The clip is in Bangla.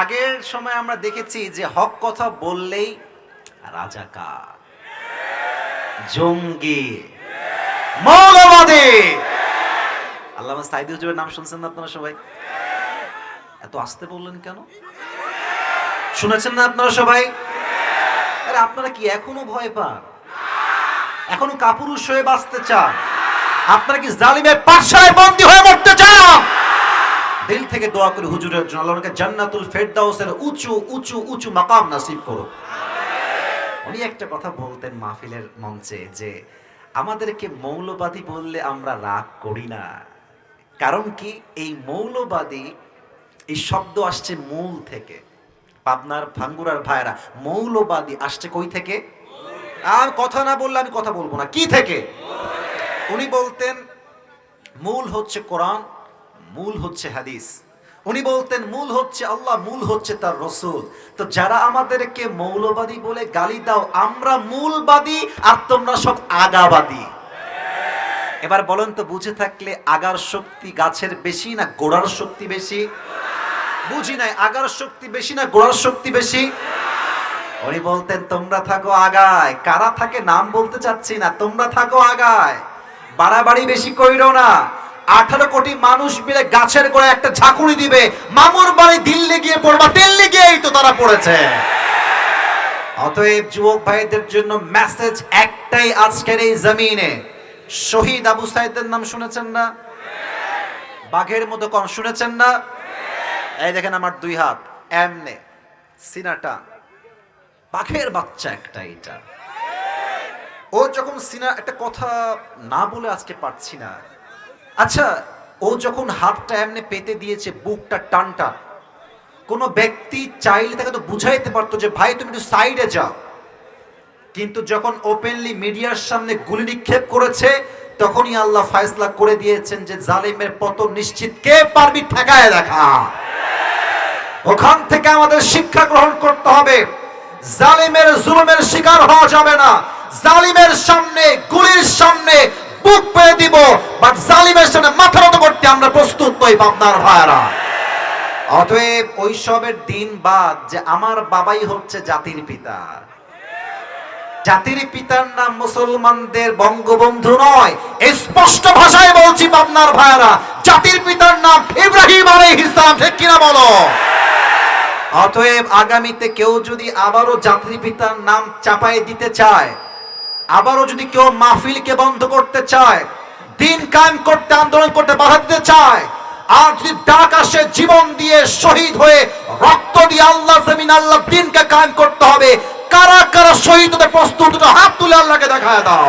আগের সময় আমরা দেখেছি যে হক কথা বললেই রাজাকার। জঙ্গি। মৌলবাদী। আল্লামা সাইদি হুজুরের নাম শুনছেন না আপনারা সবাই? এত আসতে বললেন কেন? শুনেছেন না আপনারা সবাই? আরে আপনারা কি এখনও ভয় পান? এখনও কাপুরুষ হয়ে বাঁচতে চান? আপনারা কি জালিমের পাশায় বন্দী হয়ে মরতে চান? দিল থেকে দোয়া করি হুজুরের জন্য। আল্লাহকে জান্নাতুল ফেরদাউসের উঁচু উঁচু উঁচু মাকাম নসিব করো উনি একটা কথা বলতেন মাহফিলের মঞ্চে যে, আমাদেরকে মৌলবাদী বললে আমরা রাগ করি না। কারণ কি? এই মৌলবাদী, এই শব্দ আসছে মূল থেকে। পাবনার ভাঙ্গুরার ভাইরা মৌলবাদী আসছে কই থেকে? আর কথা না বললে আমি কথা বলব না। কি থেকে? উনি বলতেন, মূল হচ্ছে কোরআন মূল হচ্ছে হাদিস। উনি বলতেন, মূল হচ্ছে আল্লাহ, মূল হচ্ছে তার রসুল। তো যারা আমাদেরকে মৌলবাদী বলে গালি দাও, আমরা মূলবাদী আর তোমরা সব আগাবাদী। এবার বলেন তো, বুঝে থাকলে আগার শক্তি গাছের বেশি না গোড়ার শক্তি বেশি? বুঝি নাই, আগার শক্তি বেশি না গোড়ার শক্তি বেশি? উনি বলতেন, তোমরা থাকো আগায়। কারা থাকে নাম বলতে চাচ্ছি না, তোমরা থাকো আগায়। বাড়াবাড়ি বেশি কইরো না। আঠারো কোটি মানুষ মিলে গাছের করে একটা ঝাঁকুনি দিবে। মামুর বাড়ি দিল্লি গিয়ে পড়বা। দিল্লি গিয়েই তো তারা পড়েছে। অতএব যুবক ভাইদের জন্য মেসেজ একটাই আজকের এই জমিনে। শহীদ আবু সাইদের নাম শুনেছেন না? বাঘের মতো কম শুনেছেন না? এই দেখেন আমার দুই হাত। এমনে, সিনাটা। বাঘের বাচ্চা একটা এটা। ও যখন সিনা একটা কথা না বলে আজকে পারছি না। আচ্ছা ও যখন হাতটা এমনি পেতে দিয়েছে, বুকটা টানটা, কোনো ব্যক্তি চাইলে তাকে তো বুঝাইতে পারতো যে, ভাই, তুমি একটু সাইডে যাও। কিন্তু যখন ওপেনলি মিডিয়ার সামনে গুলি নিক্ষেপ করেছে, তখনই আল্লাহ ফায়সলা করে দিয়েছেন যে, জালিমের পতন নিশ্চিত। কে পারবি ঠেকায় দেখা? ওখান থেকে আমাদের শিক্ষা গ্রহণ করতে হবে। জালিমের জুলুমের শিকার হওয়া যাবে না। জালিমের সামনে, গুলির সামনে বুক পেয়ে দিব বাট জালিমের সামনে মাথা নত করতে আমরা প্রস্তুত নই বাপনার ভাইরা অতএব ওইসবের দিন বাদ যে আমার বাবাই হচ্ছে জাতির পিতা। জাতির পিতার নাম মুসলমানদের বঙ্গবন্ধু নয়। স্পষ্ট ভাষায় বলছি পাবনার ভাইরা জাতির পিতার নাম ইব্রাহিম আলাইহিস ইসলাম ঠিক কিনা বলো? অতএব আগামীতে কেউ যদি আবারও জাতির পিতার নাম চাপাই দিতে চায়, আবারও যদি কেউ মাহফিলকে বন্ধ করতে চায় দিন কায়েম করতে, আন্দোলন করতে বাধা দিতে চায়। আর যদি ডাক আসে, জীবন দিয়ে শহীদ হয়ে রক্ত দিয়ে আল্লাহ জমিন, আল্লাহ দিনকে কায়েম করতে হবে। কারা কারা শহীদ হতে প্রস্তুত? হাত তুলে আল্লাহকে দেখায় দাও।